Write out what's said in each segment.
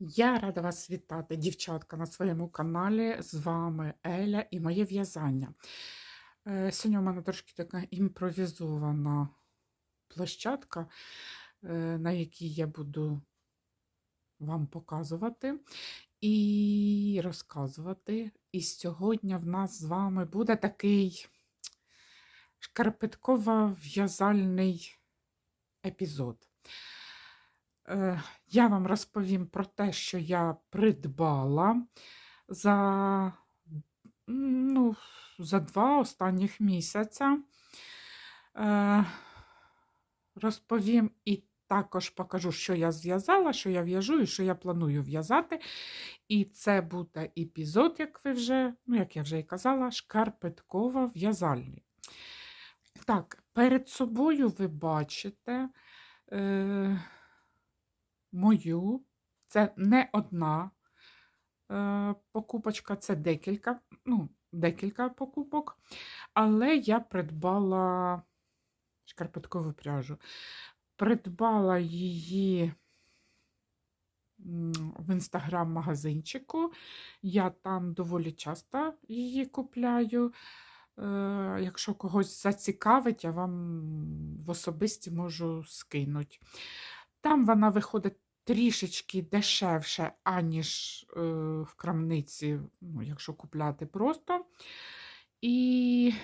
Я рада вас вітати, дівчатка, на своєму каналі. З вами Еля і моє в'язання. Е, Сьогодні у мене трошки така імпровізована площадка, е, на якій я буду вам показувати і розказувати. І сьогодні в нас з вами буде такий шкарпетково-в'язальний епізод. Е, Я вам розповім про те, що я придбала за, ну, за два останніх місяця. Е, Розповім і також покажу, що я зв'язала, що я в'яжу і що я планую в'язати. І це буде епізод, як ви вже, ну, як я вже і казала, шкарпетково-в'язальний. Так, перед собою ви бачите. Е, мою. Це не одна е, покупочка, це декілька, ну, декілька покупок. Але я придбала шкарпеткову пряжу. Придбала її в інстаграм-магазинчику. Я там доволі часто її купляю. Е, Якщо когось зацікавить, я вам в особисті можу скинути. Там вона виходить трішечки дешевше, аніж е, в крамниці, ну, якщо купляти просто. І,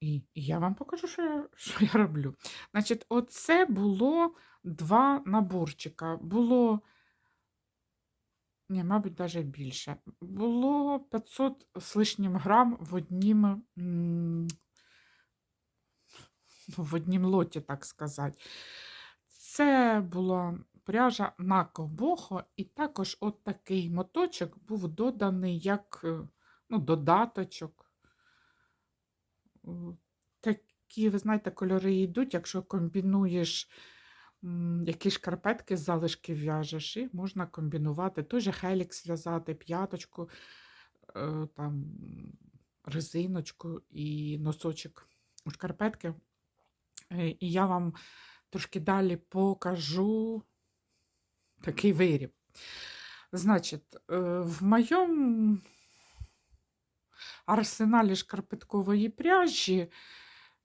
і, я вам покажу, що я, що я роблю. Значить, оце було два наборчика. Було, ні, мабуть, навіть більше. Було 500 з лишнім грам в однім. в однім лоті, так сказати. Це була пряжа на кобохо, і також от такий моточок був доданий як е, ну, додаточок. Такі, ви знаєте, кольори йдуть, якщо комбінуєш якісь шкарпетки з залишки в'яжеш, і можна комбінувати той же хелікс в'язати, п'яточку, е, там, резиночку і носочок у шкарпетки. Е, І я вам трошки далі покажу такий виріб. Значить, е, в моєму арсеналі шкарпеткової пряжі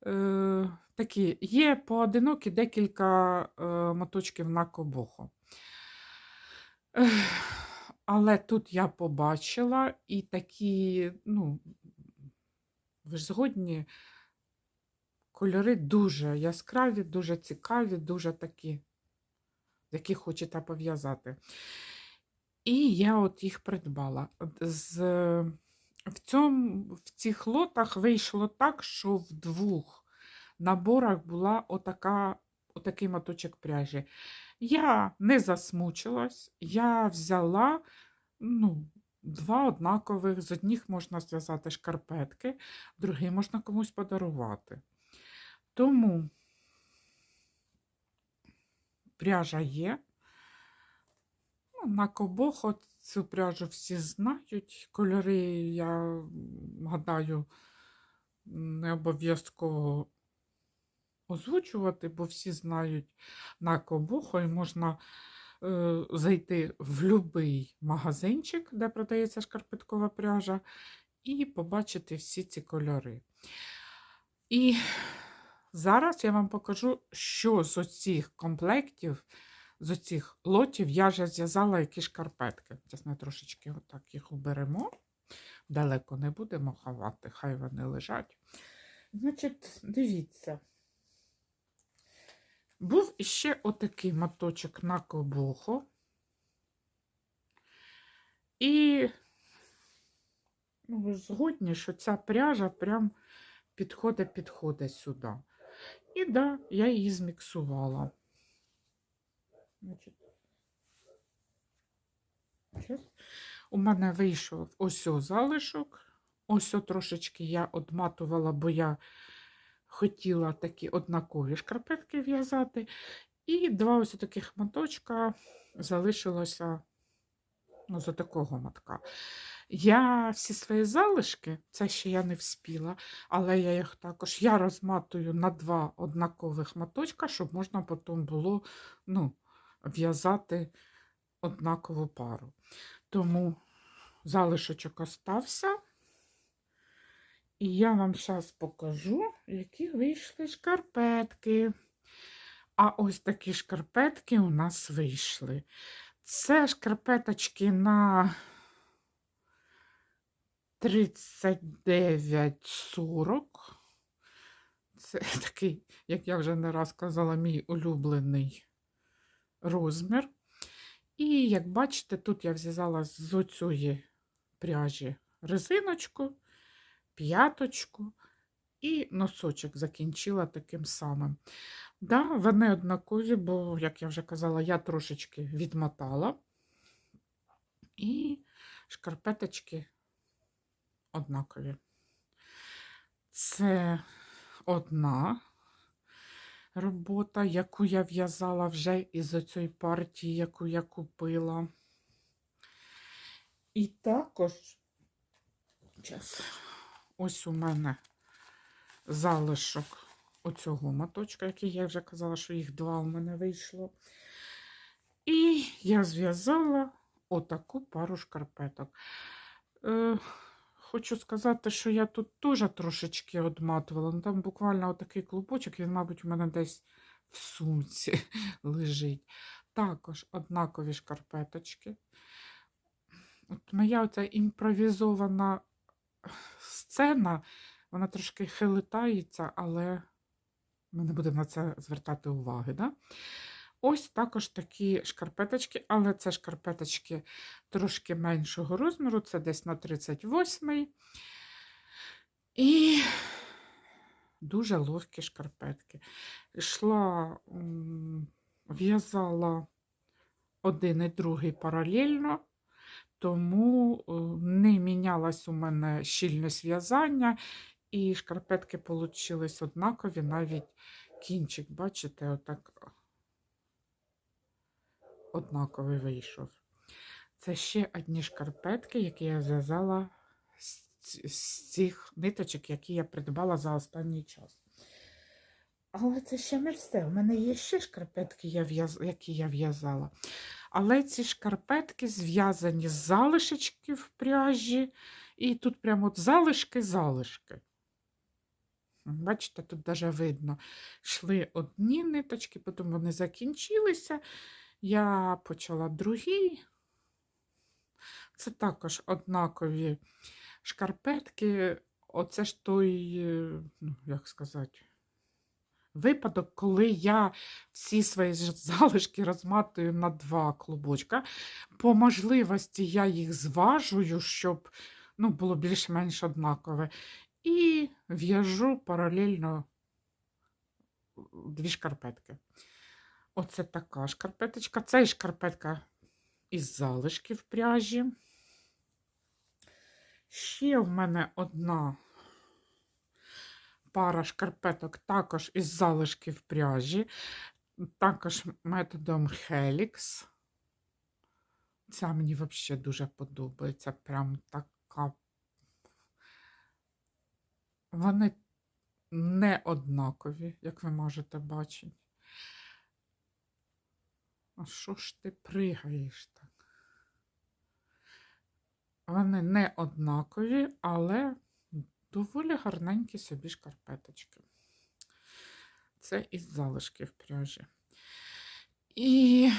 е, такі є поодинокі декілька е, моточків на кобоху. Але тут я побачила і такі, ну, ви ж згодні, Кольори дуже яскраві, дуже цікаві, дуже такі, які хочете пов'язати. І я от їх придбала. З, В цьому, в цих лотах вийшло так, що в двох наборах була отака, отакий моточок пряжі. Я не засмучилась, я взяла ну, два однакових, з одних можна зв'язати шкарпетки, другі можна комусь подарувати. Тому пряжа є. Ну, На кобохо цю пряжу всі знають. Кольори, я гадаю, не обов'язково озвучувати, бо всі знають на кобохо і можна е, зайти в будь-який магазинчик, де продається шкарпеткова пряжа, і побачити всі ці кольори. І Зараз я вам покажу, що з оцих комплектів, з оцих лотів я вже зв'язала які шкарпетки. Зараз ми трошечки отак їх уберемо. Далеко не будемо ховати, хай вони лежать. Значить, дивіться. Був іще отакий моточок на кобохо. І ну, згодні, що ця пряжа прям підходить-підходить сюди. І да, я її зміксувала. У мене вийшов ось залишок. Ось трошечки я одматувала, бо я хотіла такі однакові шкарпетки в'язати. І два ось таких моточка залишилося ну, за такого мотка. Я всі свої залишки, це ще я не вспіла, але я їх також я розматую на два однакових моточка, щоб можна потім було ну, в'язати однакову пару. Тому залишочок остався. І я вам зараз покажу, які вийшли шкарпетки. А ось такі шкарпетки у нас вийшли. Це шкарпеточки на 39,40. Це такий, як я вже не раз казала, мій улюблений розмір. І як бачите, тут я зв'язала з оцієї пряжі резиночку, п'яточку і носочок закінчила таким самим. Да, вони однакові, бо, як я вже казала, я трошечки відмотала. І шкарпеточки однакові. Це одна робота, яку я в'язала вже із цієї партії, яку я купила. І також час, ось у мене залишок оцього моточка, який я вже казала, що їх два у мене вийшло. І я зв'язала отаку пару шкарпеток. Хочу сказати, що я тут теж трошечки одматувала. Ну, там буквально отакий клубочок, він, мабуть, у мене десь в сумці лежить. Також однакові шкарпеточки. От моя оця імпровізована сцена, вона трошки хилитається, але ми не будемо на це звертати уваги. Да? Ось також такі шкарпеточки, але це шкарпеточки трошки меншого розміру, це десь на 38 І дуже ловкі шкарпетки. Йшла, в'язала один і другий паралельно, тому е, не мінялась у мене щільність в'язання, і шкарпетки вийшли однакові, навіть кінчик, бачите, отак однаковий вийшов. Це ще одні шкарпетки, які я зв'язала з, цих ниточок, які я придбала за останній час. Але це ще не все. У мене є ще шкарпетки, які я в'язала. Але ці шкарпетки зв'язані з залишечків пряжі. І тут прямо залишки-залишки. Бачите, тут навіть видно, йшли одні ниточки, потім вони закінчилися. Я почала другі. Це також однакові шкарпетки. Оце ж той, е, ну, як сказати, випадок, коли я всі свої залишки розматую на два клубочка. По можливості я їх зважую, щоб ну, було більш-менш однакове. І в'яжу паралельно дві шкарпетки. Оце така шкарпеточка. Це і шкарпетка із залишків пряжі. Ще в мене одна пара шкарпеток також із залишків пряжі, також методом Helix. Ця мені взагалі дуже подобається. Прям така. Вони не однакові, як ви можете бачити. А що ж ти пригаєш так? Вони не однакові, але доволі гарненькі собі шкарпеточки. Це із залишків пряжі. І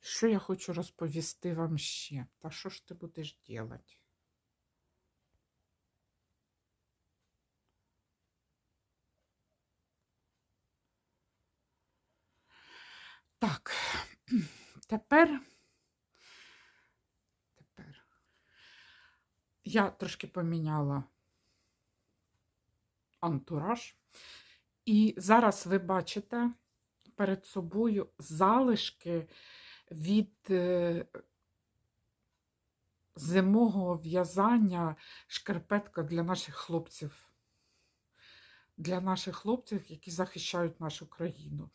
що я хочу розповісти вам ще? Та що ж ти будеш робити? Так, тепер, тепер я трошки поміняла антураж, і зараз ви бачите перед собою залишки від е, зимового в'язання шкарпетка для наших хлопців. Для наших хлопців, які захищають нашу країну.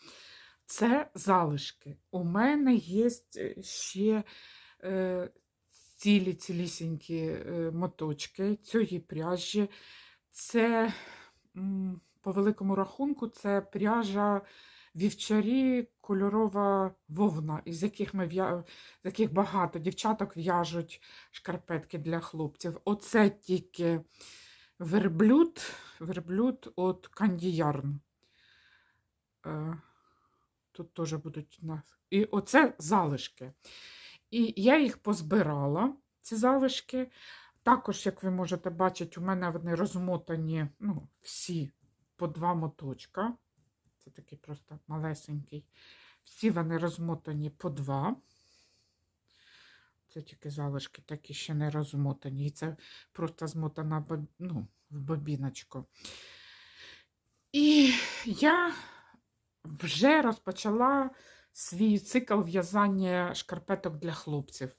Це залишки. У мене є ще е, цілі цілісінькі е, моточки цієї пряжі. Це, по великому рахунку, це пряжа вівчарі кольорова вовна, із яких ми з яких багато дівчаток в'яжуть шкарпетки для хлопців. Оце тільки верблюд, верблюд от кандіярн. Е, Тут теж будуть у нас. І оце залишки. І я їх позбирала, ці залишки. Також, як ви можете бачити, у мене вони розмотані ну, всі по два моточка. Це такий просто малесенький. Всі вони розмотані по два. Це тільки залишки, такі ще не розмотані. І це просто змотана ну, в бобіночку. І я вже розпочала свій цикл в'язання шкарпеток для хлопців.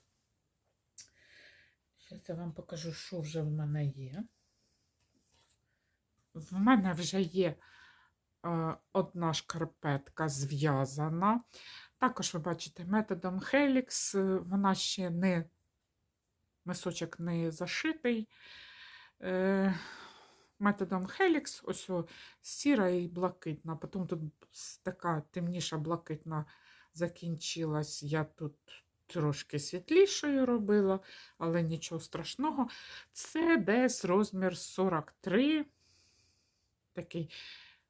Зараз я вам покажу, що вже в мене є. В мене вже є е, одна шкарпетка зв'язана. Також ви бачите методом Helix. е, Вона ще не мисочок не зашитий. Методом Helix, ось сіра і блакитна. Потім тут така темніша блакитна закінчилась. Я тут трошки світлішою робила, але нічого страшного. Це десь розмір 43. Такий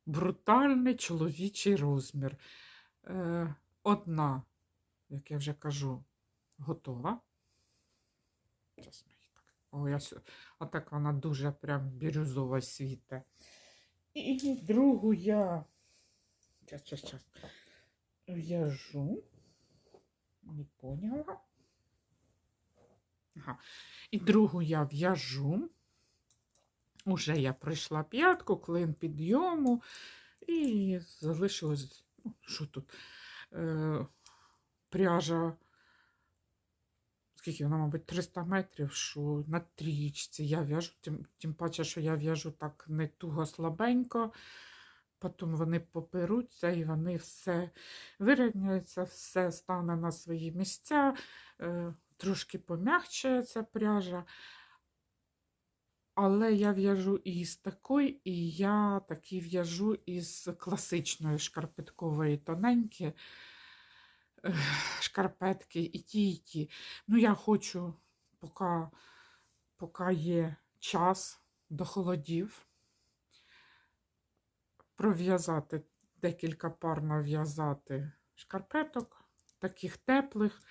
брутальний чоловічий розмір. Е, одна, як я вже кажу, готова. Зараз О, я сю- Отак вона дуже прям бірюзова світе. І другу я. Час, час, час. В'яжу. Не поняла. Ага. І другу я в'яжу. Уже я пройшла п'ятку, клин підйому, і залишилось, ну, що тут, е, пряжа, скільки вона, мабуть, 300 метрів, що на трічці я в'яжу, тим, тим паче, що я в'яжу так не туго слабенько, потім вони поперуться і вони все вирівняються, все стане на свої місця, е, трошки пом'якчає ця пряжа. Але я в'яжу і з такої, і я такі в'яжу із класичної шкарпеткової тоненькі ех, шкарпетки і ті, і ті. Ну, я хочу, поки, поки є час до холодів, пров'язати декілька пар нав'язати шкарпеток, таких теплих,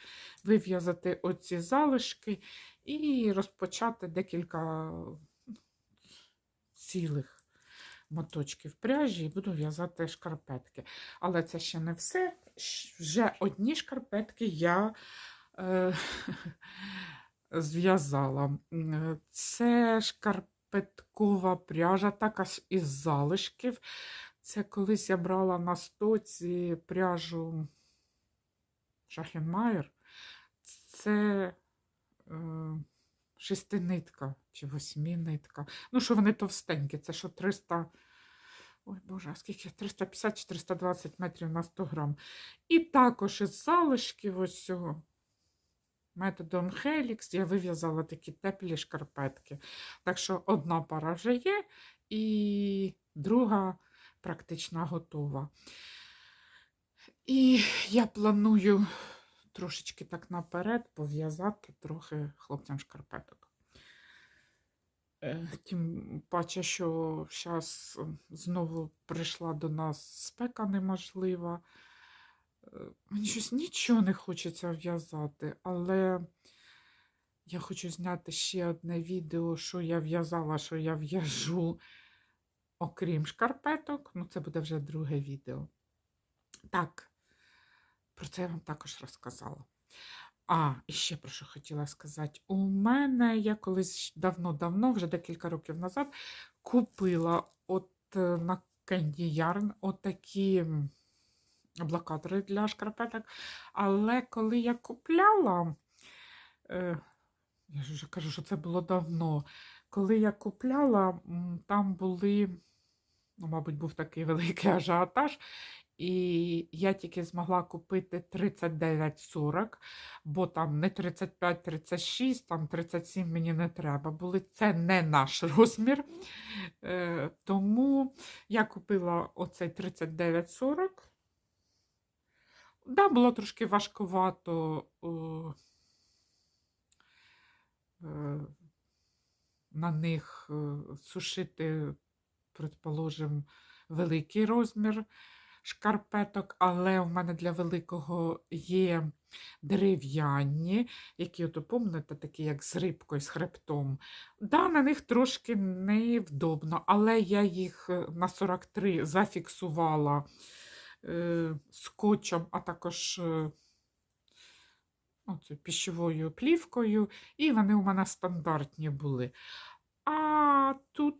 вив'язати оці залишки і розпочати декілька цілих моточків пряжі і буду в'язати шкарпетки. Але це ще не все. Вже одні шкарпетки я е, зв'язала. Е, Це шкарпеткова пряжа, така із залишків. Це колись я брала на стоці пряжу Шахенмайер. Це е, шестинитка чи восьминитка. Ну, що вони товстенькі, це що 300. Ой, Боже, скільки? 350 чи 320 метрів на 100 грам. І також із залишків ось цього методом Helix я вив'язала такі теплі шкарпетки. Так що одна пара вже є, і друга практично готова. І я планую трошечки так наперед пов'язати трохи хлопцям шкарпеток. Е, Тим паче, що зараз знову прийшла до нас спека неможлива. Е, Мені щось нічого не хочеться в'язати, але я хочу зняти ще одне відео, що я в'язала, що я в'яжу, окрім шкарпеток. Ну, це буде вже друге відео. Так, про це я вам також розказала. А, і ще про що хотіла сказати. У мене я колись давно-давно, вже декілька років назад, купила от е, на Candy Yarn отакі блокатори для шкарпеток. Але коли я купляла, е, я ж вже кажу, що це було давно. Коли я купляла, там були, ну, мабуть, був такий великий ажіотаж, і я тільки змогла купити 39,40, бо там не 35-36, там 37 мені не треба були. Це не наш розмір. Е, тому я купила оцей 39,40 Да, було трошки важкувато о, е, на них е, сушити, предположим, великий розмір шкарпеток, але у мене для великого є дерев'яні, які, от, помните, такі, як з рибкою, з хребтом. Да, на них трошки невдобно, але я їх е, на 43 зафіксувала е, скотчем, а також е, оцю піщовою плівкою, і вони у мене стандартні були. А тут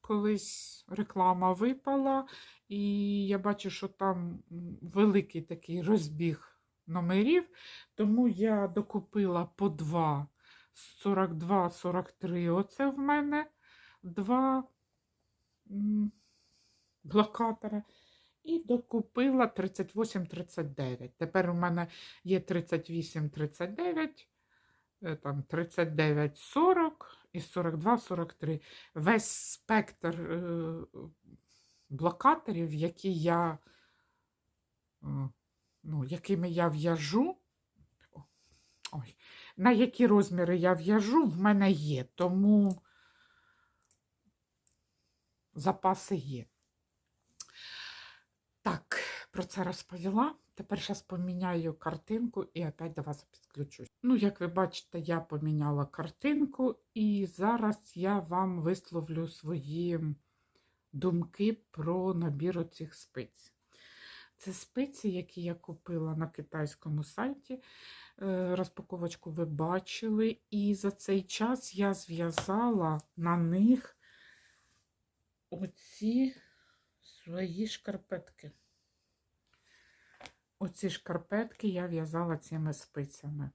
колись реклама випала, і я бачу, що там великий такий розбіг номерів, тому я докупила по два 42-43. Оце в мене два блокатора. І докупила 38-39. Тепер у мене є 38-39, е, там 39-40 і 42-43. Весь спектр е, блокаторів, які я, е, ну, якими я в'яжу, ой, на які розміри я в'яжу, в мене є, тому запаси є. Так, про це розповіла. Тепер зараз поміняю картинку і опять до вас підключусь. Ну, як ви бачите, я поміняла картинку, і зараз я вам висловлю свої думки про набір оцих спиць. Це спиці, які я купила на китайському сайті. Е, Розпаковочку ви бачили, і за цей час я зв'язала на них оці свої шкарпетки. Оці шкарпетки я в'язала цими спицями. Е,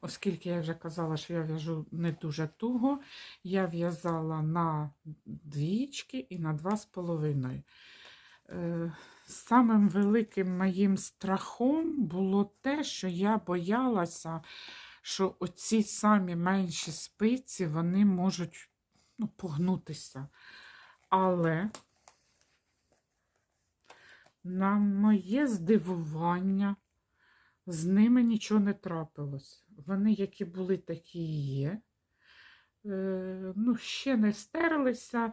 Оскільки я вже казала, що я в'яжу не дуже туго, я в'язала на двічки і на два з половиною. Е, Самим великим моїм страхом було те, що я боялася, що оці самі менші спиці вони можуть ну, погнутися. Але на моє здивування, з ними нічого не трапилось. Вони, які були, такі і є. Е, ну, ще не стерлися.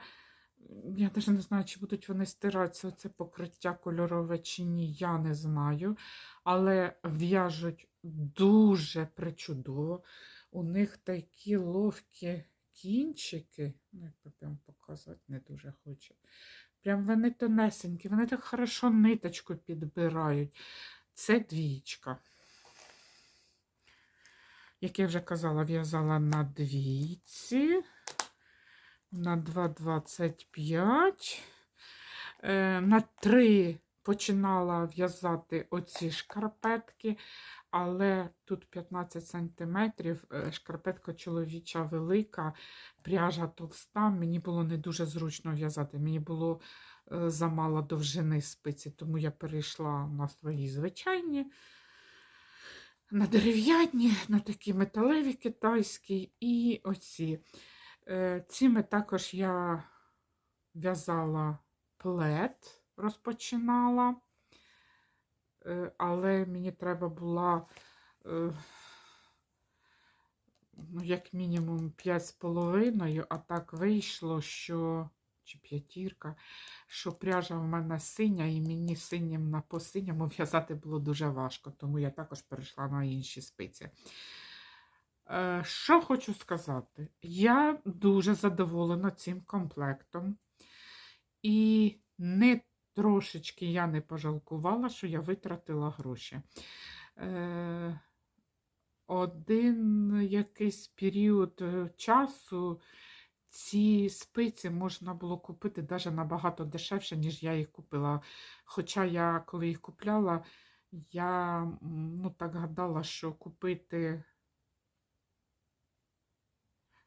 Я навіть не знаю, чи будуть вони стиратися, це покриття кольорове чи ні, я не знаю. Але в'яжуть дуже причудово. У них такі ловкі кінчики, ну, як прям показувати, не дуже хочу. Прям вони тонесенькі, вони так хорошо ниточку підбирають. Це двічка. Як я вже казала, в'язала на двійці, на 2,25. Е, На 3 починала в'язати оці шкарпетки, але тут 15 см, шкарпетка чоловіча велика, пряжа товста. Мені було не дуже зручно в'язати. Мені було е, замало довжини спиці, тому я перейшла на свої звичайні, на дерев'яні, на такі металеві китайські. І оці. Е, Цими також я в'язала плед, розпочинала, Е, але мені треба була, е, ну, як мінімум, 5,5, а так вийшло, що, чи п'ятірка, що пряжа в мене синя, і мені синім на по синьому в'язати було дуже важко, тому я також перейшла на інші спиці. Е, Що хочу сказати? Я дуже задоволена цим комплектом. І не трошечки я не пожалкувала, що я витратила гроші. Е, Один якийсь період е, часу ці спиці можна було купити навіть набагато дешевше, ніж я їх купила. Хоча я, коли їх купляла, я ну, так гадала, що купити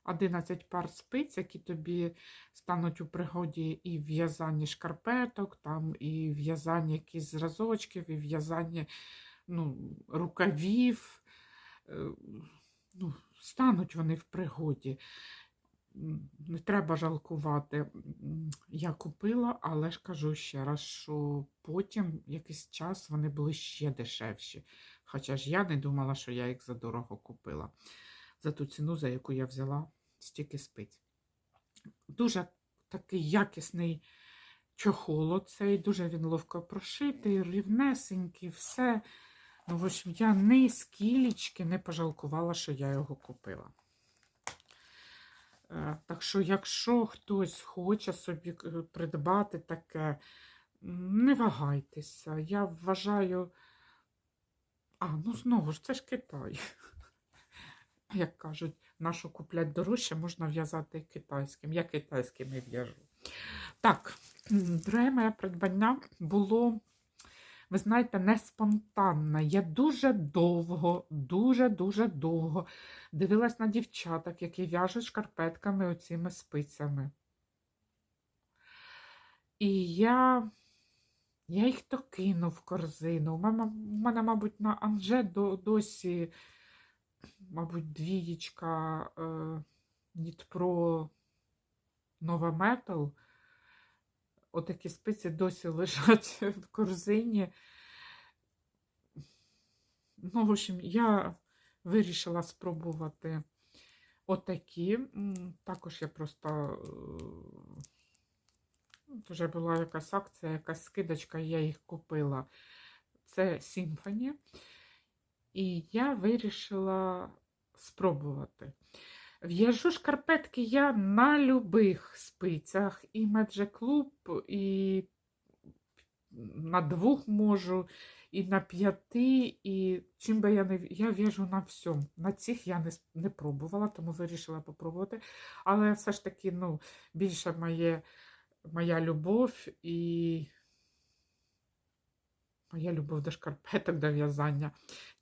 11 пар спиць, які тобі стануть у пригоді і в'язанні шкарпеток, там, і в'язанні якісь зразочків, і в'язанні ну, рукавів. Е, Ну, стануть вони в пригоді. Не треба жалкувати. Я купила, але ж кажу ще раз, що потім якийсь час вони були ще дешевші. Хоча ж я не думала, що я їх задорого купила. За ту ціну, за яку я взяла стільки спиць. Дуже такий якісний чохол оцей, дуже він ловко прошитий, рівнесенький, все. Ну, в общем, я ні скілічки не пожалкувала, що я його купила. Так що, якщо хтось хоче собі е, придбати таке, не вагайтеся. Я вважаю. А, ну знову ж, це ж Китай. Як кажуть, нашу куплять дорожче, можна в'язати китайським. Я китайським в'яжу. Так, моє придбання було, ви знаєте, не спонтанне. Я дуже довго, дуже-дуже довго дивилась на дівчаток, які в'яжуть шкарпетками оціми спицями. І я, я їх то кинув в корзину. У мене, у мене мабуть, на Анже до, досі, мабуть, двієчка е, Нітпро Нова Метал. Отакі спиці досі лежать в корзині. Ну, в общем, я вирішила спробувати отакі. Також я просто е, вже була якась акція, якась скидочка, я їх купила. Це Symphony. І я вирішила спробувати. В'яжу шкарпетки я на любих спицях. І Loop, і на двох можу, і на п'яти, і чим би я не я в'яжу на всьому. На цих я не, не пробувала, тому вирішила попробувати. Але все ж таки, ну, більше моє, моя любов і моя любов до шкарпеток, до в'язання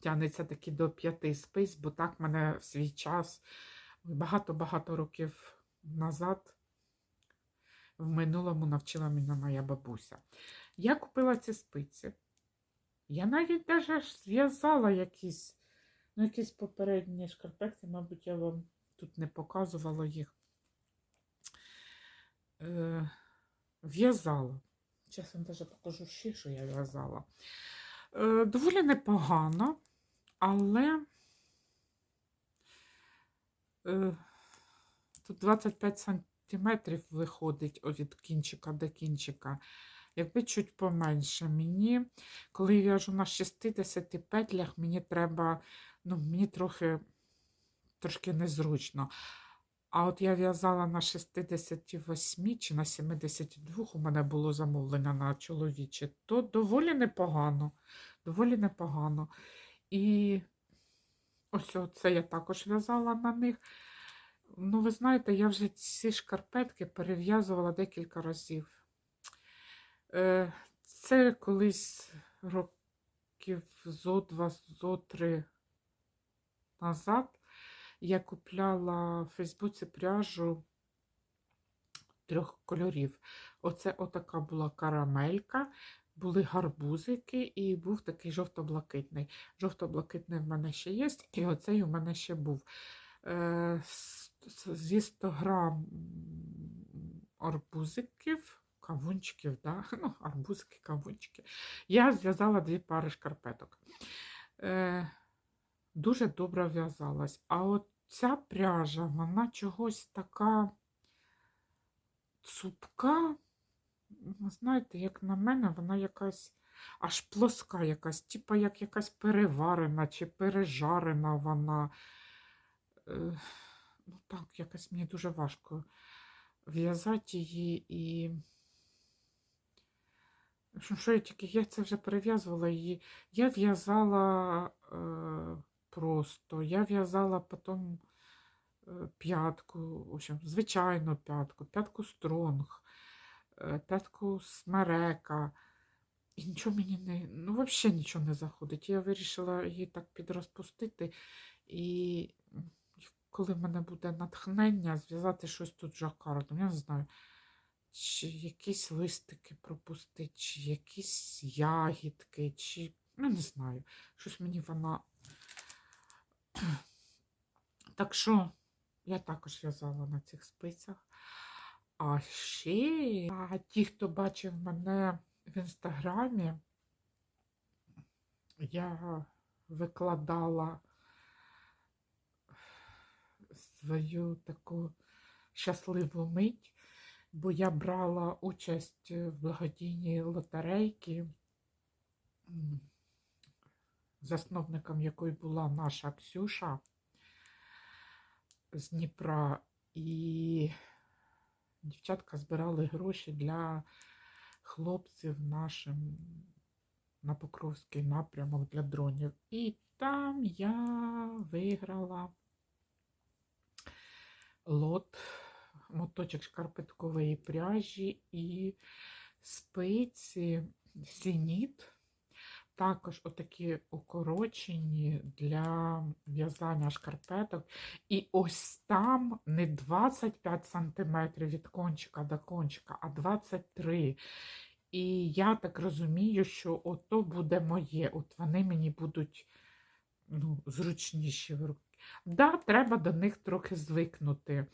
тягнеться таки до п'яти спиць, бо так мене в свій час багато-багато років назад в минулому навчила мене моя бабуся. Я купила ці спиці. Я навіть даже зв'язала якісь, ну, якісь попередні шкарпетки, мабуть, я вам тут не показувала їх. Е, в'язала. Вам даже покажу ще, що я в'язала. Е, доволі непогано, але тут 25 сантиметрів виходить від кінчика до кінчика. Якби чуть поменше мені, коли я в'яжу на 60 петлях, мені треба, ну, мені трохи трошки незручно. А от я в'язала на 68 чи на 72, у мене було замовлення на чоловіче, то доволі непогано. Доволі непогано. І ось це я також в'язала на них. Ну, ви знаєте, я вже ці шкарпетки перев'язувала декілька разів. Е, Це колись років зо два, зо три назад я купляла в Фейсбуці пряжу трьох кольорів. Оце отака була карамелька, були гарбузики і був такий жовто-блакитний. Жовто-блакитний в мене ще є, і оцей у мене ще був. Е, Зі 100 грам арбузиків, кавунчиків, да? ну, арбузики, кавунчики. Я зв'язала дві пари шкарпеток. Е, дуже добре в'язалась. А от ця пряжа, вона чогось така цупка. Ну, Знаєте, як на мене, вона якась аж плоска, якась, типа як якась переварена чи пережарена вона. Е, Ну так, якось мені дуже важко в'язати її і. Що я тільки я це вже перев'язувала її. Я в'язала е, просто, я в'язала потім е, п'ятку, в общем, звичайну п'ятку, п'ятку стронг, п'ятку смерека. І нічого мені не, ну, взагалі нічого не заходить. Я вирішила її так підрозпустити. І коли в мене буде натхнення, зв'язати щось тут жакардом, я не знаю, чи якісь листики пропустити, чи якісь ягідки, чи ну, не знаю, щось мені вона. Так що Я також в'язала на цих спицях. А ще а ті, хто бачив мене в інстаграмі, я викладала свою таку щасливу мить, бо я брала участь в благодійній лотерейці, засновником якої була наша Ксюша з Дніпра. І дівчатка збирали гроші для хлопців нашим на Покровський напрямок для дронів. І там я виграла лот, моточок шкарпеткової пряжі і спиці сініт. Також отакі укорочені для в'язання шкарпеток. І ось там не 25 см від кончика до кончика, а 23 І я так розумію, що ото буде моє. От вони мені будуть ну, зручніші в руки. Да, треба до них трохи звикнути.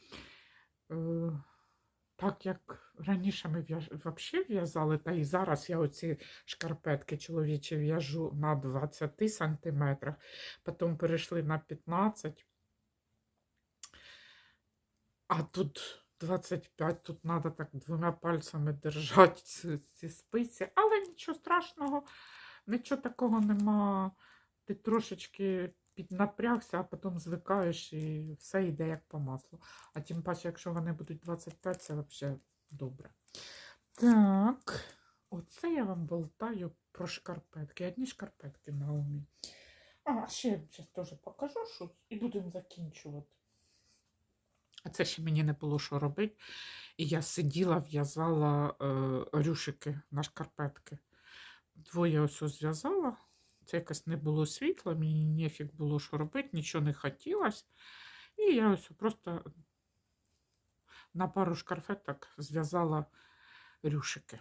Так як раніше ми взагалі в'язали, та і зараз я оці шкарпетки чоловічі в'яжу на 20 сантиметрах, потім перейшли на 15. А тут 25, тут треба так двома пальцями держати ці, ці спиці, але нічого страшного, нічого такого нема. Ти трошечки піднапрягся, а потім звикаєш і все йде як по маслу. А тим паче, якщо вони будуть 25, це взагалі добре. Так, оце я вам болтаю про шкарпетки. Одні шкарпетки на умі. А, ще я зараз теж покажу щось і будемо закінчувати. А це ще мені не було що робити. І я сиділа, в'язала е, рюшики на шкарпетки. Двоє ось зв'язала. Це якось не було світла, мені нефіг було що робити, нічого не хотілося. І я ось просто на пару шкарфеток зв'язала рюшики.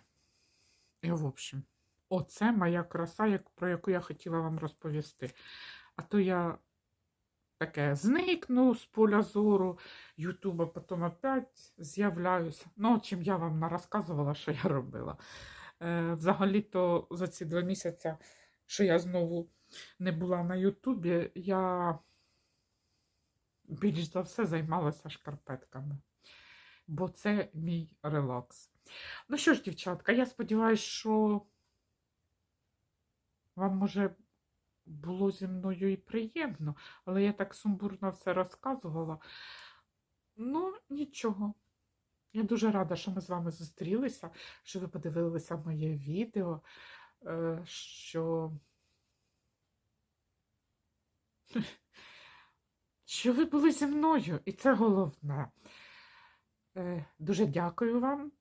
І, в общем, оце моя краса, про яку я хотіла вам розповісти. А то я таке зникну з поля зору Ютуба, потім опять з'являюся. Ну, чим я вам не розказувала, що я робила. Е, Взагалі-то за ці два місяці що я знову не була на Ютубі, я більш за все займалася шкарпетками, бо це мій релакс. Ну що ж, дівчатка, я сподіваюся, що вам може було зі мною і приємно, але я так сумбурно все розказувала. Ну, нічого. Я дуже рада, що ми з вами зустрілися, що ви подивилися моє відео. Е, що що ви були зі мною, і це головне. Е, дуже дякую вам,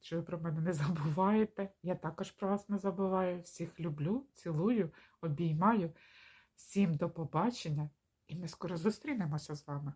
що ви про мене не забуваєте. Я також про вас не забуваю. Всіх люблю, цілую, обіймаю. Всім до побачення, і ми скоро зустрінемося з вами.